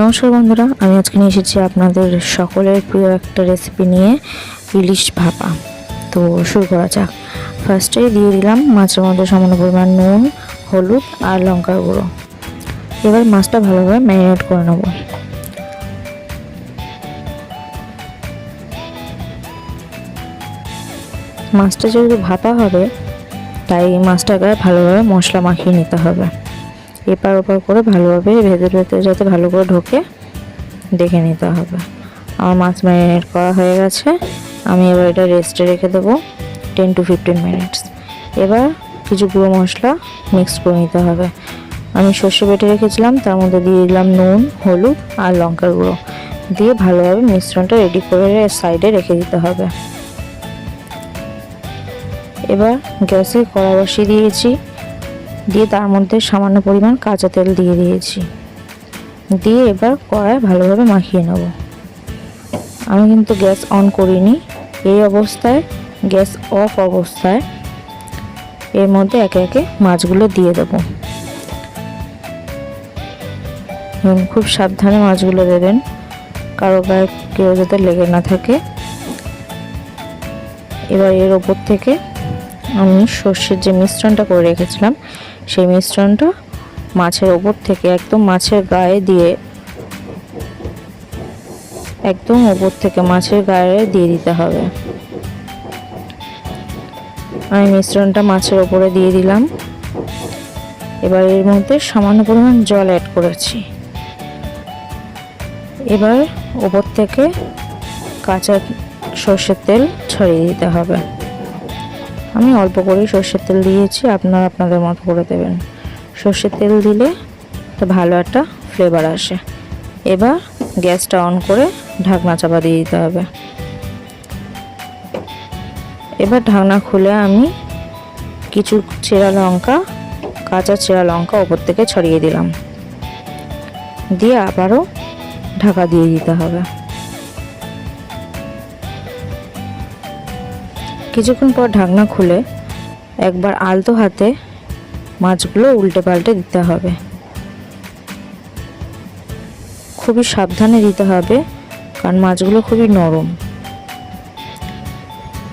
নমস্কার বন্ধুরা, আমি আজকে নিয়ে এসেছি আপনাদের সকলের প্রিয় একটা রেসিপি নিয়ে ইলিশ ভাপা। তো শুরু করা যাক। ফার্স্টে দিয়ে দিলাম মাছের মধ্যে সামান্য পরিমাণ নুন, হলুদ আর লঙ্কার গুঁড়ো। এবার মাছটা ভালোভাবে ম্যারিনেট করে নেব। মাছটা যেহেতু ভাপা হবে, তাই মাছটাকে ভালোভাবে মশলা মাখিয়ে নিতে হবে। এপার ওপার করে ভালোভাবে ভেতরে ভেতরে যাতে ভালো করে ঢোকে, দেখে নিতে হবে। আমার মাছ ম্যারিনেট করা হয়ে গেছে। আমি এবার এটা রেস্টে রেখে দেবো টেন টু ফিফটিন মিনিটস এবার কিছু গুঁড়ো মশলা মিক্স করে নিতে হবে। আমি সর্ষে বেটে রেখেছিলাম, তার মধ্যে দিয়ে দিলাম নুন, হলুদ আর লঙ্কার গুঁড়ো। দিয়ে ভালোভাবে মিশ্রণটা রেডি করে সাইডে রেখে দিতে হবে। এবার গ্যাসে কড়া বসিয়ে দিয়েছি। দিয়ে তার মধ্যে সামান্য পরিমাণ কাঁচা তেল দিয়ে দিয়েছি। দিয়ে এবার কড়ায় ভালোভাবে মাখিয়ে নেব। আমি কিন্তু গ্যাস অন করিনি। এই অবস্থায়, গ্যাস অফ অবস্থায় এর মধ্যে একে একে মাছগুলো দিয়ে দেব। খুব সাবধানে মাছগুলো দেবেন। কারও গায়ে কেউ যাতে লেগে না থাকে। এবার এর ওপর থেকে আমি সর্ষের যে মিশ্রণটা করে রেখেছিলাম সেই মিশ্রণটা মাছের ওপর থেকে একদম মাছের গায়ে দিয়ে, একদম ওপর থেকে মাছের গায়ে দিয়ে দিতে হবে। আমি মিশ্রণটা মাছের ওপরে দিয়ে দিলাম। এবার এর মধ্যে সামান্য পরিমাণ জল অ্যাড করেছি। এবার ওপর থেকে কাঁচা সর্ষের তেল ছড়িয়ে দিতে হবে। আমি অল্প করেই সর্ষের তেল দিয়েছি, আপনারা আপনাদের মতো করে দেবেন। সর্ষের তেল দিলে তো ভালো একটা ফ্লেভার আসে। এবার গ্যাসটা অন করে ঢাকনা চাপা দিয়ে দিতে হবে। এবার ঢাকনা খুলে আমি কিছু চেরা লঙ্কা, কাঁচা চেরা লঙ্কা ওপর থেকে ছড়িয়ে দিলাম। দিয়ে আবারও ঢাকা দিয়ে দিতে হবে। কিছুক্ষণ পর ঢাকনা খুলে একবার আলতো হাতে মাছগুলো উল্টে পাল্টে দিতে হবে। খুবই সাবধানে দিতে হবে কারণ মাছগুলো খুবই নরম।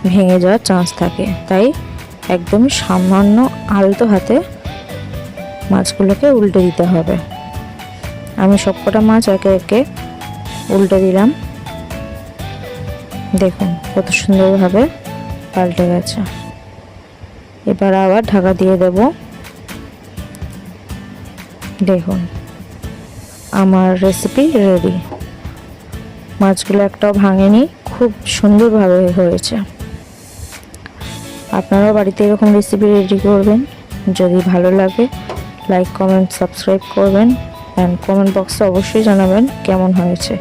ভেঙে যাওয়ার চান্স থাকে। তাই একদমই সামান্য আলতো হাতে মাছগুলোকে উল্টে দিতে হবে। আমি সবকটা মাছ একে একে উল্টে দিলাম। দেখুন কত সুন্দরভাবে পাল্টে গেছে। এবার আবার ঢাকা দিয়ে দেব। দেখুন, আমার রেসিপি রেডি মাছগুলো একটাও ভাঙেনি, খুব সুন্দরভাবে হয়েছে। আপনারাও বাড়িতে এরকম রেসিপি রেডি করবেন। যদি ভালো লাগে লাইক কমেন্ট সাবস্ক্রাইব করবেন। অ্যান্ড কমেন্ট বক্সে অবশ্যই জানাবেন কেমন হয়েছে।